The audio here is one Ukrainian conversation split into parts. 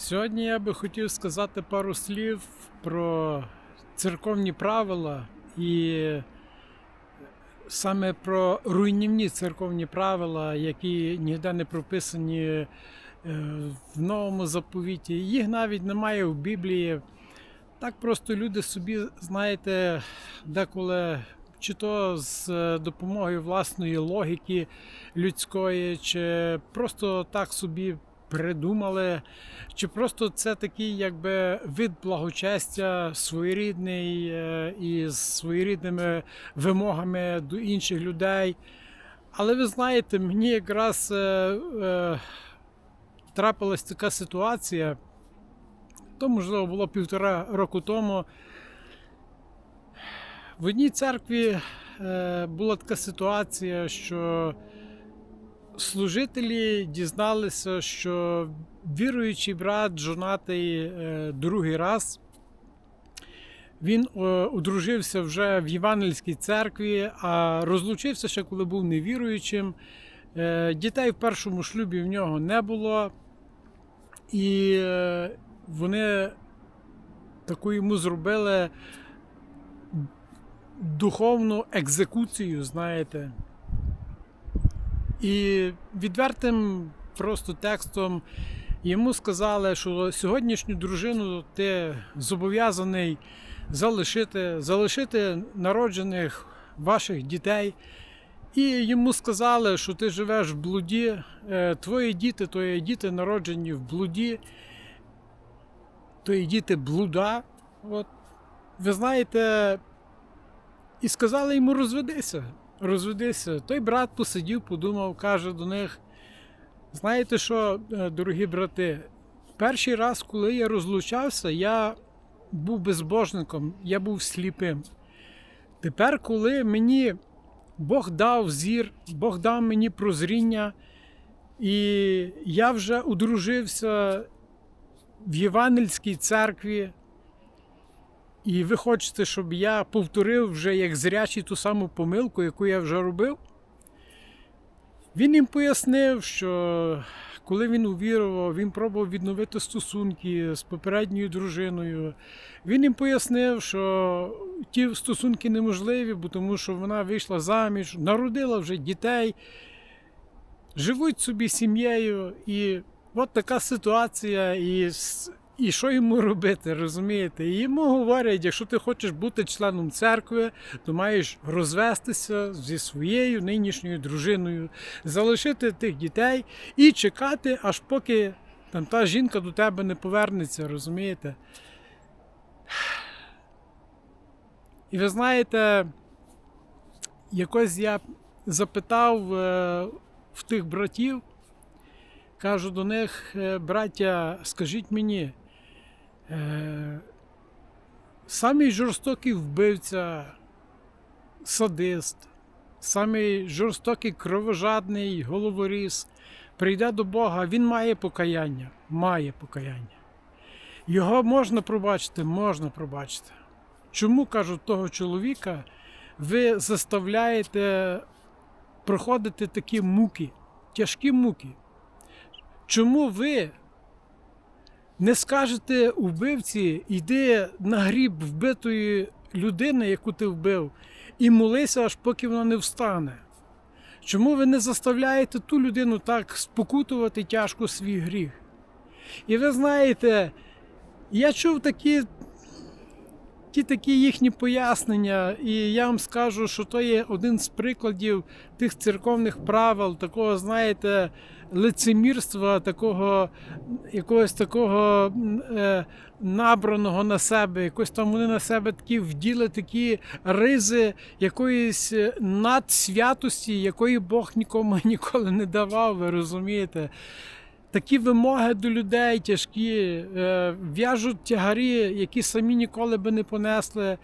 Сьогодні я би хотів сказати пару слів про церковні правила і саме про руйнівні церковні правила, які ніде не прописані е, в новому заповіті. Їх навіть немає в Біблії. Так просто люди собі, знаєте, деколи чи то з е, допомогою власної логіки людської, чи просто так собі придумали, чи просто це такий якби вид благочестя своєрідний е, і з своєрідними вимогами до інших людей. Але ви знаєте, мені якраз е, е, трапилась така ситуація, то, можливо, було півтора року тому. В одній церкві е, була така ситуація, що служителі дізналися, що віруючий брат жонатий е, другий раз. Він е, одружився вже в Євангельській церкві, а розлучився ще коли був невіруючим. Е, Дітей в першому шлюбі в нього не було. І вони таку йому зробили духовну екзекуцію, знаєте. І відвертим просто текстом йому сказали, що сьогоднішню дружину ти зобов'язаний залишити, залишити народжених ваших дітей. І йому сказали, що ти живеш в блуді, е, твої діти, то є діти народжені в блуді, то є діти блуда. От. Ви знаєте, і сказали йому розведися. Розведися. Той брат посидів, подумав, каже до них: знаєте що, е, дорогі брати, перший раз, коли я розлучався, я був безбожником, я був сліпим. Тепер, коли мені Бог дав зір, Бог дав мені прозріння, і я вже одружився в Євангельській церкві. І ви хочете, щоб я повторив вже як зрячий ту саму помилку, яку я вже робив? Він їм пояснив, що коли він увірував, він пробував відновити стосунки з попередньою дружиною. Він їм пояснив, що ті стосунки неможливі, бо тому що вона вийшла заміж, народила вже дітей, живуть собі сім'єю. І от така ситуація. І і що йому робити, розумієте? Йому говорять, якщо ти хочеш бути членом церкви, то маєш розвестися зі своєю нинішньою дружиною, залишити тих дітей і чекати, аж поки там та жінка до тебе не повернеться, розумієте? І ви знаєте, якось я запитав е, в тих братів, кажу до них, «Е, браття, скажіть мені, самий жорстокий вбивця, садист, самий жорстокий кровожадний головоріз прийде до Бога, він має покаяння, має покаяння. Його можна пробачити, можна пробачити. Чому кажуть того чоловіка, ви заставляєте проходити такі муки, тяжкі муки? Чому ви не скажете вбивці, йди на гріб вбитої людини, яку ти вбив, і молися, аж поки вона не встане. Чому ви не заставляєте ту людину так спокутувати тяжко свій гріх? І ви знаєте, я чув такі ті такі їхні пояснення, і я вам скажу, що то є один з прикладів тих церковних правил, такого, знаєте, лицемірства, такого якогось такого е, набраного на себе, якось там вони на себе такі вділи такі ризи якоїсь надсвятості, якої Бог нікому ніколи не давав, ви розумієте такі вимоги до людей тяжкі, е, в'яжуть тягарі, які самі ніколи би не понесли,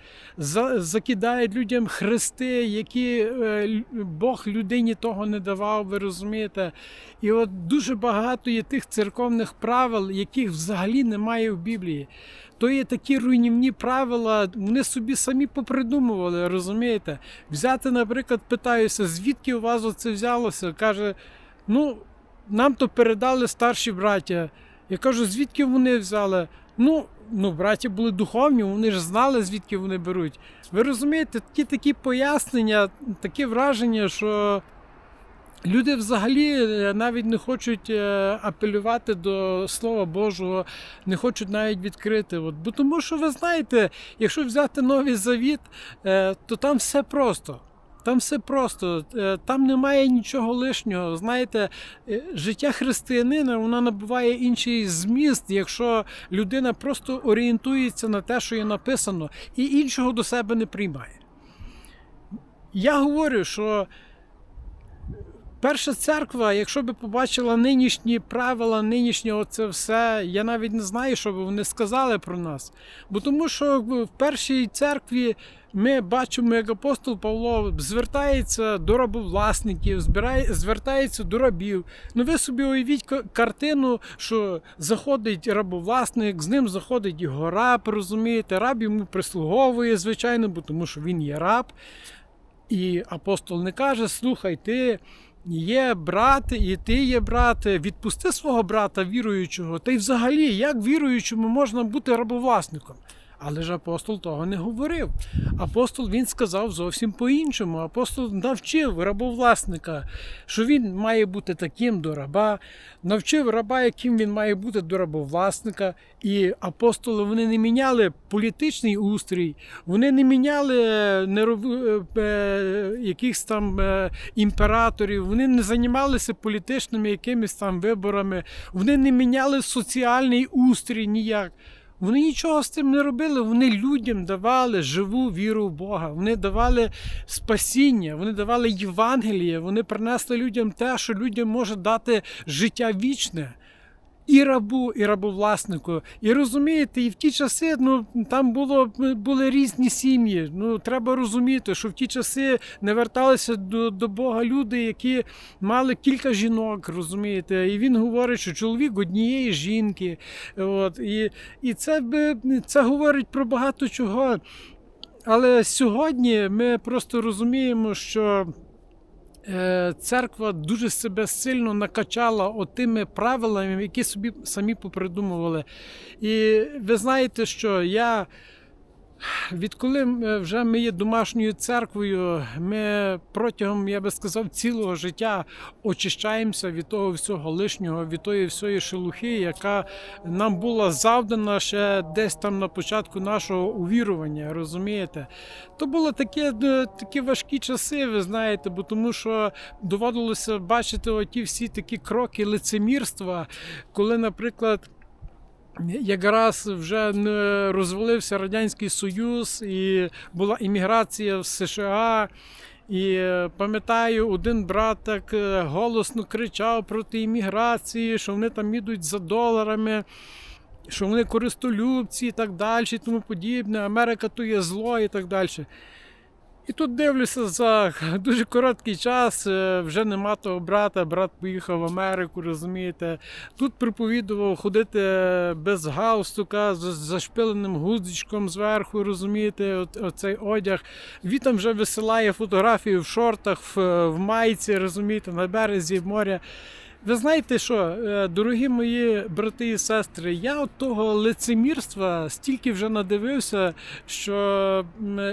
закидають людям хрести, які е, Бог людині того не давав, ви розумієте. І от дуже багато є тих церковних правил, яких взагалі немає в Біблії. То є такі руйнівні правила, вони собі самі попридумували, розумієте? Взяти, наприклад, питаюся, звідки у вас оце взялося? Каже, ну нам то передали старші браття. Я кажу, звідки вони взяли? Ну, ну, браті були духовні, вони ж знали, звідки вони беруть. Ви розумієте, ті такі пояснення, таке враження, що люди взагалі е, навіть не хочуть е, апелювати до Слова Божого, не хочуть навіть відкрити. От. Бо тому що ви знаєте, якщо взяти новий завіт, е, то там все просто. Там все просто, Е, там немає нічого лишнього. Знаєте, е, життя християнина воно набуває інший зміст, якщо людина просто орієнтується на те, що є написано, і іншого до себе не приймає. Я говорю, що перша церква, якщо би побачила нинішні правила, нинішнє оце все, я навіть не знаю, що би вони сказали про нас. Бо тому що в першій церкві ми бачимо, як апостол Павло звертається до рабовласників, звертається до рабів. Ну ви собі уявіть картину, що заходить рабовласник, з ним заходить його раб, розумієте, раб йому прислуговує, звичайно, бо тому що він є раб. І апостол не каже: слухай, ти є брат, і ти є брат, відпусти свого брата віруючого. Та й взагалі, як віруючому можна бути рабовласником? Але ж апостол того не говорив. Апостол він сказав зовсім по-іншому. Апостол навчив рабовласника, що він має бути таким до раба, навчив раба, яким він має бути до рабовласника. І апостоли вони не міняли політичний устрій, вони не міняли е, е, е, якихось там імператорів, вони не займалися політичними якимись там виборами, вони не міняли соціальний устрій ніяк. Вони нічого з цим не робили. Вони людям давали живу віру в Бога. Вони давали спасіння, вони давали Євангеліє, вони принесли людям те, що людям може дати життя вічне. І рабу, і рабовласнику. І розумієте, і в ті часи ну, там було, були різні сім'ї. Ну, треба розуміти, що в ті часи не верталися до, до Бога люди, які мали кілька жінок, розумієте. І він говорить, що чоловік однієї жінки. От, і і це, це говорить про багато чого. Але сьогодні ми просто розуміємо, що церква дуже себе сильно накачала отими правилами, які собі самі попридумували. І ви знаєте, що я. Відколи е, вже ми є домашньою церквою, ми протягом, я би сказав, цілого життя очищаємося від того всього лишнього, від тої всієї шелухи, яка нам була завдана ще десь там на початку нашого увірування, розумієте? То були такі, е, такі важкі часи, ви знаєте, бо тому що доводилося бачити оті всі такі кроки лицемірства, коли, наприклад. Якраз вже розвалився Радянський Союз і була імміграція в США. І е, пам'ятаю, один брат так е, голосно кричав проти імміграції, що вони там ідуть за доларами, що вони користолюбці і так далі, і тому подібне. Америка то є зло і так далі. І тут дивлюся за дуже короткий час, е, вже нема того брата, брат поїхав в Америку, розумієте. Тут проповідував ходити без галстука, з зашпиленим гудзичком зверху, розумієте, оцей одяг. Він там вже висилає фотографії в шортах, в майці, розумієте, на березі моря. Ви знаєте що, е, дорогі мої брати і сестри, я от того лицемірства стільки вже надивився, що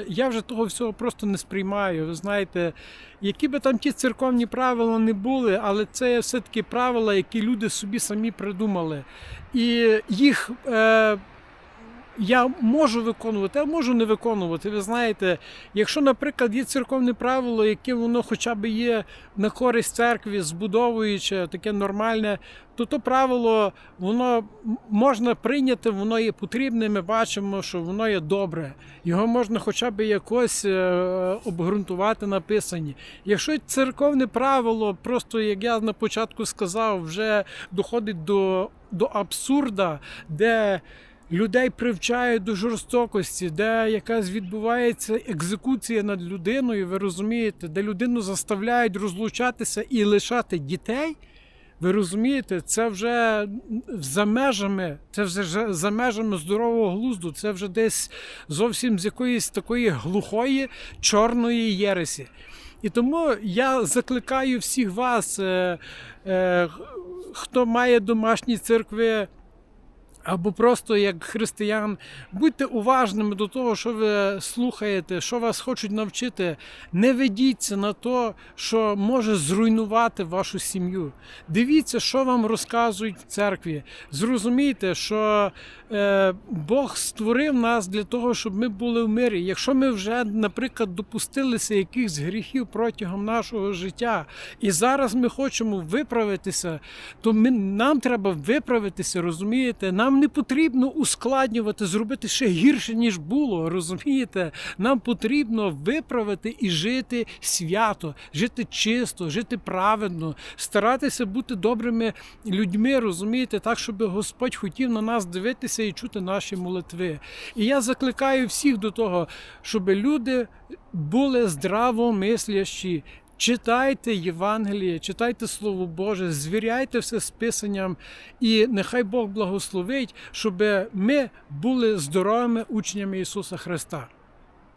я вже того всього просто не сприймаю. Ви знаєте, які би там ті церковні правила не були, але це все-таки правила, які люди собі самі придумали. І їх. Е, я можу виконувати, а можу не виконувати. Ви знаєте, якщо, наприклад, є церковне правило, яке воно хоча б є на користь церкві, збудовуюче, таке нормальне, то то правило воно можна прийняти, воно є потрібне. Ми бачимо, що воно є добре. Його можна хоча б якось е, обґрунтувати написані. Якщо церковне правило, просто як я на початку сказав, вже доходить до, до абсурда, де людей привчають до жорстокості, де якась відбувається екзекуція над людиною, ви розумієте, де людину заставляють розлучатися і лишати дітей. Ви розумієте, це вже за межами, це вже за межами здорового глузду, це вже десь зовсім з якоїсь такої глухої чорної єресі. І тому я закликаю всіх вас, е, е, хто має домашні церкви, або просто як християн, будьте уважними до того, що ви слухаєте, що вас хочуть навчити. Не ведіться на то, що може зруйнувати вашу сім'ю. Дивіться, що вам розказують в церкві. Зрозумійте, що е, Бог створив нас для того, щоб ми були в мирі. Якщо ми вже, наприклад, допустилися якихось гріхів протягом нашого життя, і зараз ми хочемо виправитися, то ми, нам треба виправитися, розумієте? Нам не потрібно ускладнювати, зробити ще гірше, ніж було. Розумієте? Нам потрібно виправити і жити свято, жити чисто, жити праведно, старатися бути добрими людьми, розумієте, так, щоб Господь хотів на нас дивитися і чути наші молитви. І я закликаю всіх до того, щоб люди були здравомислящі. Читайте Євангеліє, читайте Слово Боже, звіряйте все з Писанням, і нехай Бог благословить, щоб ми були здоровими учнями Ісуса Христа.